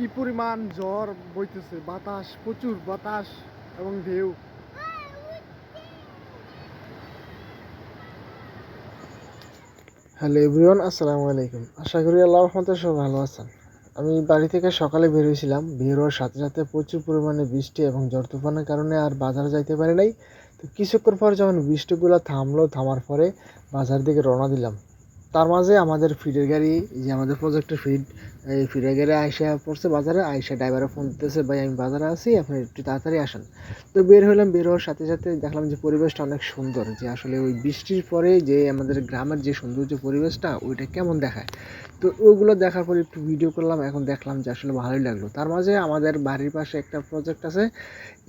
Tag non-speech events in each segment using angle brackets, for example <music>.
কি পরিমাণ ঝড় বইতেছে? বাতাস, প্রচুর বাতাস এবং ঢেউ। হ্যালো এভরিওয়ান আসসালামু আলাইকুম। আশা করি আল্লাহ রহমতে সব ভালো আছেন। আমি বাড়ি থেকে সকালে বেরিয়েছিলাম বের হওয়ার সাথে সাথে প্রচুর পরিমাণে বৃষ্টি এবং ঝড় তুফানের কারণে আর বাজার যাইতে পারি নাই। তো কিছুক্ষণ পর যখন বৃষ্টিগুলো থামলো, থামার পরে বাজার দিকে রওনা দিলাম। তার মাঝে আমাদের ফিডের গাড়ি যে আমাদের প্রজেক্টের ফিড এই ফিডের গাড়ি আইসা পড়ছে বাজারে, আইসা ড্রাইভারে ফোন দিতেছে, ভাই, আমি বাজারে আছি, আপনি একটু তাড়াতাড়ি আসেন। তো বের হলাম বের হওয়ার সাথে সাথে দেখলাম যে পরিবেশটা অনেক সুন্দর, যে আসলে ওই বৃষ্টির পরে যে আমাদের গ্রামের যে সৌন্দর্য পরিবেশটা, ওইটা কেমন দেখায়। তো ওগুলো দেখার পরে একটু ভিডিও করলাম, এখন দেখলাম যে আসলে ভালোই লাগল। তার মাঝে আমাদের বাড়ির পাশে একটা প্রজেক্ট আছে।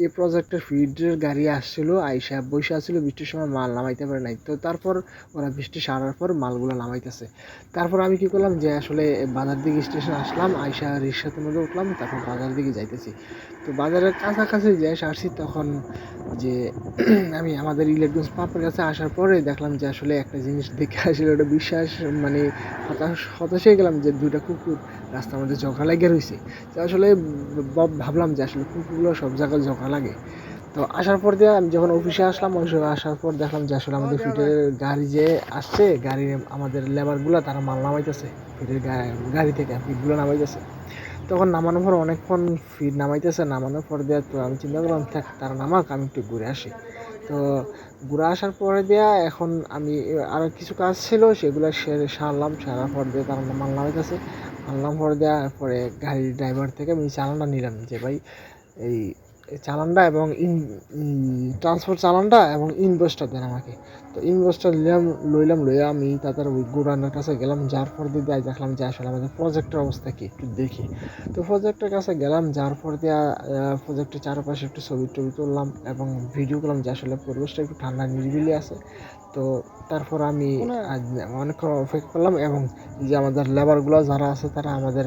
এই প্রজেক্টের ফিডের গাড়ি আসছিল, আইসা বসে আসছিল, বৃষ্টির সময় মাল নামাইতে পারে নাই। তো তারপর ওরা বৃষ্টি সারার পর মালগুলো নামাইতেছে। তারপর আমি কি করলাম যে আসলে বাজার দিকে স্টেশন আসলাম, আইসা রিক্সাতে মধ্যে উঠলাম, তারপর বাজার দিকে যাইতেছি। তো বাজারের কাছাকাছি যে আসছি, তখন যে <clears throat> আমি আমাদের ইলেকট্রনিক্স পাম্পের কাছে আসার পরে দেখলাম যে আসলে একটা জিনিস দেখে আসলে ওটা বিশ্বাস মানে হতাশ হতাশ হয়ে গেলাম যে দুইটা কুকুর রাস্তার মধ্যে ঝগড়া লাগিয়ে রয়েছে তো আসলে ভাবলাম যে আসলে কুকুরগুলো সব জায়গায় ঝগড়া লাগে। তো আসার পর দিয়ে আমি যখন অফিসে আসলাম অফিসে আসার পর দেখলাম যে আসলে আমাদের ফিটের গাড়ি যে আসছে গাড়ির আমাদের লেবারগুলো তারা মাল নামাইতেছে। ফিটের গাড়ি থেকে ফিটগুলো নামাইতেছে। তখন নামানোর পর অনেকক্ষণ ফিট নামাইতেছে নামানোর পর দিয়ে তো আমি চিন্তা করলাম থাক তারা নামাক আমি একটু ঘুরে আসি। তো ঘুরে আসার পরে দেয়া এখন আমি আরও কিছু কাজ ছিল, সেগুলো সেরে সারলাম, সারার পর দিয়ে তার মাল কাছে আনলাম পর দেওয়ার পরে গাড়ির ড্রাইভার থেকে আমি চালানটা নিলাম যে, ভাই, এই চালানটা এবং ইন ট্রান্সপোর্ট চালানটা এবং ইনভয়েসটা দেন আমাকে। তো ইনভয়েসটা নিলাম লইলাম লইয়া আমি তাদের ওই গোডাউনের কাছে গেলাম। যার পর দিয়ে দেয় দেখলাম যে আসলে আমাদের প্রজেক্টের অবস্থা কি একটু দেখি। তো প্রজেক্টের কাছে গেলাম যার পর দিয়া প্রজেক্টের চারপাশে একটু ছবি টবি তুললাম এবং ভিডিও করলাম যে আসলে পরিবেশটা একটু ঠান্ডা নিরিবিলি আছে। তো তারপর আমি অনেকক্ষণ অপেক্ষা করলাম এবং যে আমাদের লেবারগুলো যারা আছে তারা আমাদের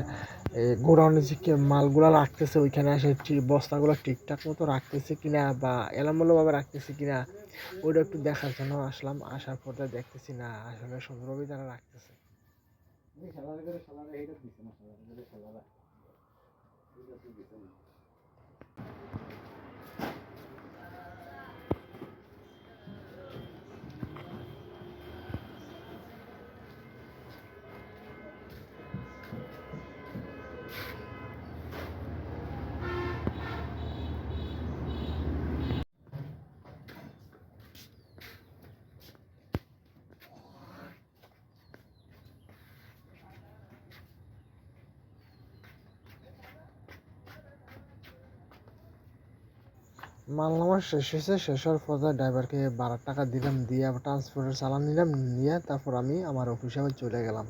গোডাউনে যে মালগুলো রাখতেছে, ওইখানে ঠিক- বস্তাগুলো ঠিকঠাক মতো রাখতেছে কিনা বা এলোমেলোভাবে রাখতেছে কিনা, ওইটা একটু দেখার জন্য আসলাম। আসার পরে দেখতেছি না, আসলে সুন্দরভাবেই তারা রাখতেছে। মাল নামার শেষ হয়েছে, শেষ হওয়ার পর ড্রাইভারকে বারো টাকা দিলাম, দিয়ে আবার ট্রান্সপোর্টের চালান নিলাম, নিয়ে তারপর আমি আমার অফিসে চলে গেলাম।